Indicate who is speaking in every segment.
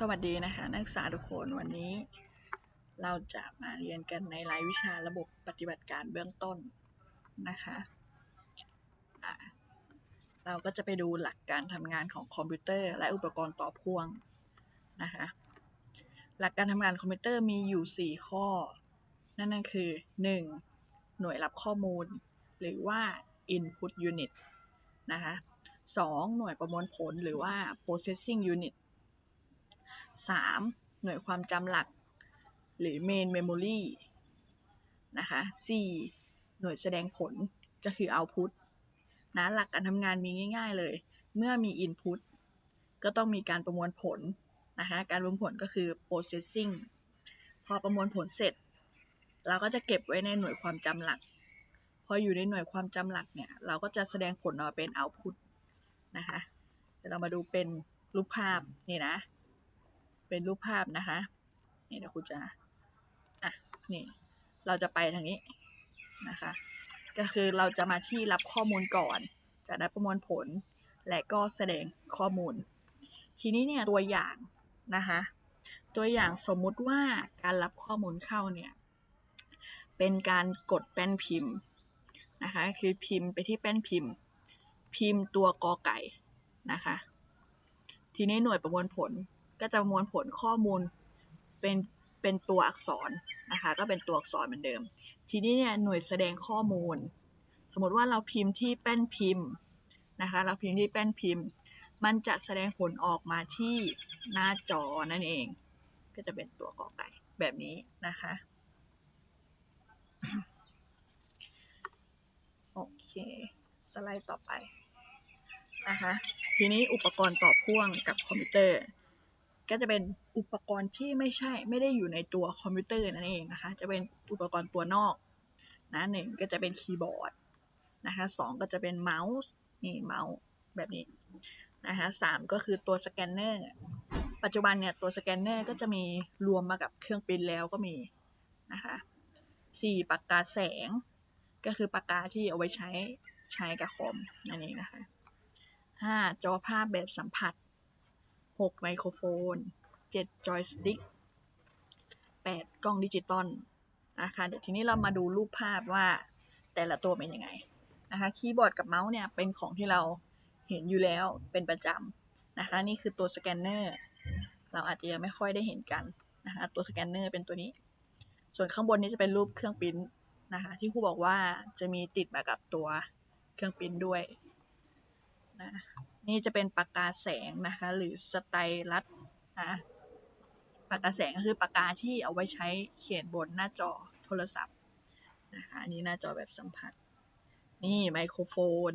Speaker 1: สวัสดีนะคะ นักศึกษาทุกคนวันนี้ เราจะมาเรียนกันในรายวิชาระบบปฏิบัติการเบื้องต้นนะคะะเราก็จะไปดูหลักการทำงานของคอมพิวเตอร์ และอุปกรณ์ต่อพ่วงนะคะ หลักการทำงานคอมพิวเตอร์มีอยู่ 4 ข้อ นั่นก็คือ 1. หน่วยรับข้อมูล หรือว่า input unit นะคะ 2. หน่วยประมวลผลหรือว่า processing unit 3. หน่วยความจำหลัก หรือ main memory นะคะ 4. หน่วยแสดงผลก็คือ output นะหลักการทำงานมีง่าย ๆเลย เมื่อมี input ก็ต้องมีการประมวลผลนะคะการประมวลผลก็คือ processing พอประมวลผลเสร็จ เราก็จะเก็บไว้ในหน่วยความจำหลัก พออยู่ในหน่วยความจำหลักเนี่ย เราก็จะแสดงผลออกมาเป็น output นะคะเดี๋ยวเรามาดูเป็นรูปภาพนี่นะ เป็นรูปภาพนะคะ นี่เดี๋ยวครูจะอะนี่เราจะไปทางนี้นะคะ ก็คือเราจะมาที่รับข้อมูลก่อน จะได้ประมวลผล และก็แสดงข้อมูล ทีนี้เนี่ยตัวอย่างนะคะ ตัวอย่างสมมุติว่าการรับข้อมูลเข้าเนี่ยเป็นการกดแป้นพิมพ์นะคะ คือพิมพ์ไปที่แป้นพิมพ์ พิมพ์ตัวกอไก่นะคะ ทีนี้หน่วยประมวลผล ก็จะประมวลผลข้อมูลเป็นเป็นตัวอักษรนะคะก็เป็นตัวอักษรเหมือนเดิม ทีนี้เนี่ยหน่วยแสดงข้อมูล สมมติว่าเราพิมพ์ที่แป้นพิมพ์นะคะเราพิมพ์ที่แป้นพิมพ์ มันจะแสดงผลออกมาที่หน้าจอนั่นเอง ก็จะเป็นตัวกอไก่แบบนี้นะคะโอเค สไลด์ต่อไปนะคะ ทีนี้อุปกรณ์ต่อพ่วงกับคอมพิวเตอร์ ก็จะเป็นอุปกรณ์ที่ไม่ใช่ไม่ได้อยู่ในตัวคอมพิวเตอร์นั่นเองนะคะ จะเป็นอุปกรณ์ตัวนอกนะหนึ่งก็จะเป็นคีย์บอร์ดนะคะสองก็จะเป็นเมาส์นี่เมาส์แบบนี้นะคะสามก็คือตัวสแกนเนอร์ปัจจุบันเนี่ยตัวสแกนเนอร์ก็จะมีรวมมากับเครื่องปริ้นแล้วก็มีนะคะสี่ปากกาแสง ก็คือปากกาที่เอาไว้ใช้ใช้กับคอมนั่นเองนะคะห้าจอภาพแบบสัมผัส หกไมโครโฟนเจ็ดจอยสติ๊กแปดกล้องดิจิตอลนะคะเดี๋ยวทีนี้เรามาดูรูปภาพว่าแต่ละตัวเป็นยังไงนะคะคีย์บอร์ดกับเมาส์เนี่ยเป็นของที่เราเห็นอยู่แล้วเป็นประจำนะคะนี่คือตัวสแกนเนอร์เราอาจจะยังไม่ค่อยได้เห็นกันนะคะตัวสแกนเนอร์เป็นตัวนี้ ส่วนข้างบนนี้จะเป็นรูปเครื่องปริ้นนะคะที่ครูบอกว่าจะมีติดมากับตัวเครื่องปริ้นด้วยนะ นี่จะเป็นปากกาแสงนะคะ หรือสไตลัสนะปากกาแสงก็คือปากกาที่เอาไว้ใช้เขียนบนหน้าจอโทรศัพท์นะคะอันนี้หน้าจอแบบสัมผัส นี่ไมโครโฟน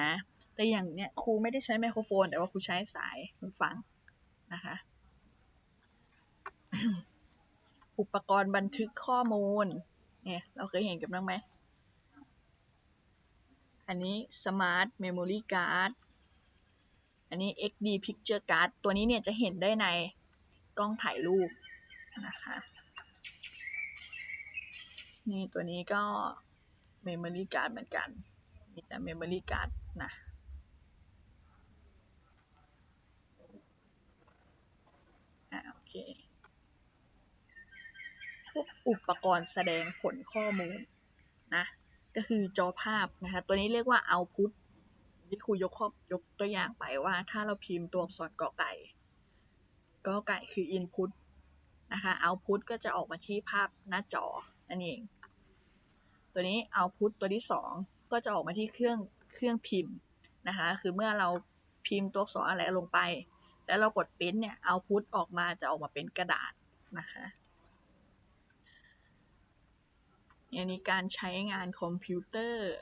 Speaker 1: นะแต่อย่างเนี้ยครูไม่ได้ใช้ไมโครโฟน แต่ว่าครูใช้สายหูฟังนะคะอุปกรณ์บันทึกข้อมูลเนี่ยเราเคยเห็นกันบ้างไหม อันนี้ Smart Memory Card อันนี้ XD Picture Card ตัวนี้เนี่ยจะเห็นได้ในกล้องถ่ายรูปนะคะนี่ตัวนี้ก็ Memory Card เหมือนกันมีแต่ Memory Card นะอ่าโอเคพวกอุปกรณ์แสดงผลข้อมูลนะก็คือจอภาพนะคะตัวนี้เรียกว่า output ที่ครูยกข้อยกตัวอย่างไปว่า ถ้าเราพิมพ์ตัวอักษรกอไก่กอไก่คือ input นะคะ output ก็จะออกมาที่ภาพหน้าจอนั่นเอง ตัวนี้ output ตัวที่สองก็จะออกมาที่เครื่องเครื่องพิมพ์นะคะ คือเมื่อเราพิมพ์ตัวอักษรอะไรลงไป แล้วเรากดพิมพ์เนี่ย output ออกมาจะออกมาเป็นกระดาษนะคะอันนี้การใช้งานคอมพิวเตอร์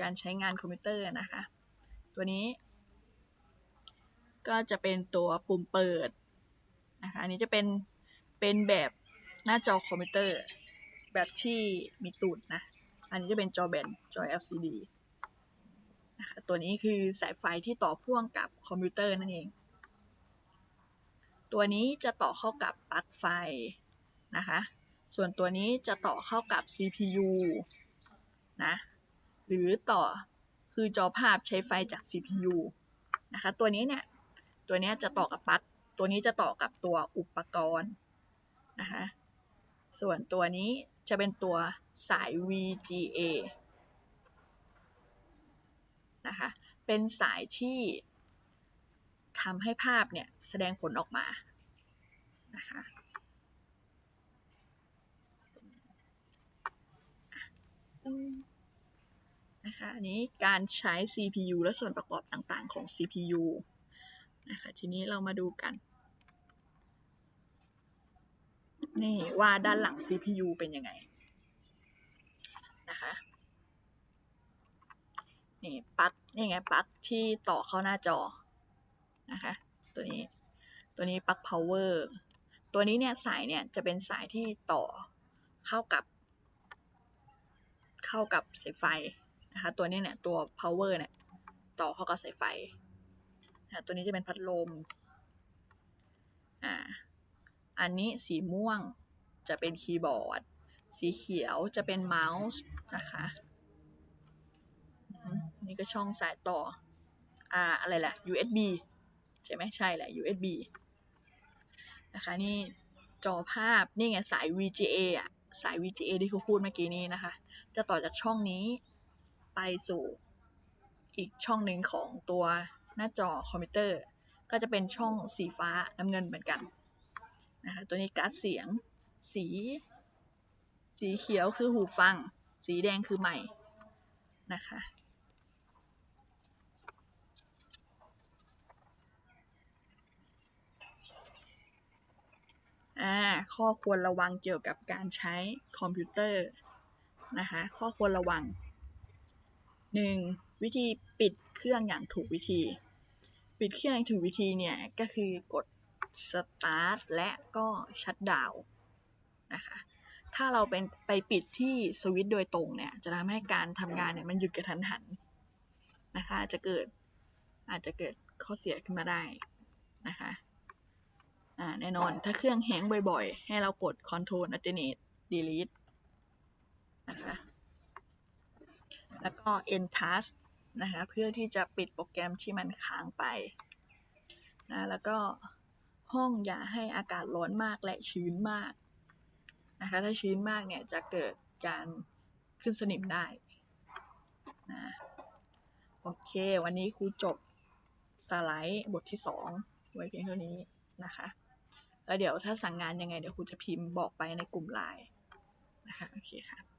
Speaker 1: การใช้งานคอมพิวเตอร์นะคะ ตัวนี้ ก็จะเป็นตัวปุ่มเปิดนะคะ อันนี้จะเป็นเป็นแบบหน้าจอคอมพิวเตอร์ แบบที่มีตูดนะ อันนี้จะเป็นจอแบนจอ LCD นะคะตัวนี้คือสายไฟที่ต่อพ่วงกับคอมพิวเตอร์นั่นเอง ตัวนี้จะต่อเข้ากับปลั๊กไฟนะคะ ส่วนตัวนี้จะต่อเข้ากับ CPU นะ หรือต่อคือจอภาพใช้ไฟจาก CPU นะคะ ตัวนี้เนี่ย ตัวนี้จะต่อกับปลั๊ก ตัวนี้จะต่อกับตัวอุปกรณ์นะคะ ส่วนตัวนี้จะเป็นตัวสาย VGA นะคะ เป็นสายที่ทำให้ภาพเนี่ยแสดงผลออกมานะคะ นะคะอันนี้การใช้ CPU และส่วนประกอบต่างๆของ CPU นะคะทีนี้เรามาดูกัน นี่ว่าด้านหลัง CPU เป็นยังไงนะคะนี่ปลั๊กนี่ไงปลั๊กที่ต่อเข้าหน้าจอนะคะตัวนี้ตัวนี้ปลั๊ก power ตัวนี้เนี่ยสายเนี่ยจะเป็นสายที่ต่อเข้ากับ เข้ากับสายไฟ นะคะตัวนี้เนี่ยตัว power เนี่ยต่อเข้ากับสายไฟนะตัวนี้จะเป็นพัดลมอ่าอันนี้สีม่วงจะเป็นคีย์บอร์ด สีเขียวจะเป็นเมาส์นะคะนี่ก็ช่องสายต่ออ่าอะไรแหละ USB ใช่ไหมใช่แหละ USB นะคะนี่จอภาพนี่ไงสาย VGA อะสาย VGA ที่เขาพูดเมื่อกี้นี้นะคะ จะต่อจากช่องนี้ ไปสู่อีกช่องหนึ่งของตัวหน้าจอคอมพิวเตอร์ ก็จะเป็นช่องสีฟ้าน้ำเงินเหมือนกันนะคะตัวนี้การ์ดเสียง สี สีเขียวคือหูฟัง สีแดงคือไมค์นะคะอ่าข้อควรระวังเกี่ยวกับการใช้คอมพิวเตอร์นะคะข้อควรระวัง 1. วิธีปิดเครื่องอย่างถูกวิธี ปิดเครื่องอย่างถูกวิธีเนี่ยก็คือกด start และก็ชัดดาวนะคะถ้าเราเป็นไปปิดที่สวิตช์โดยตรงเนี่ยจะทำให้การทำงานเนี่ยมันหยุดกระทันหันนะคะอาจจะเกิดอาจจะเกิดข้อเสียขึ้นมาได้นะคะอ่าแน่นอนถ้าเครื่องแฮงบ่อยๆ ให้เรากด Ctrl Alternate Delete นะคะ แล้วก็ End Task นะคะเพื่อที่จะปิดโปรแกรมที่มันค้างไปนะแล้วก็ห้องอย่าให้อากาศร้อนมากและชื้นมากนะคะถ้าชื้นมากเนี่ยจะเกิดการขึ้นสนิมได้นะโอเค วันนี้ครูจบสไลด์บทที่ 2 ไว้เพียงเท่านี้นะคะ แล้วเดี๋ยวถ้าสั่งงานยังไงเดี๋ยวครูจะพิมพ์บอกไปในกลุ่มไลน์นะคะโอเคค่ะ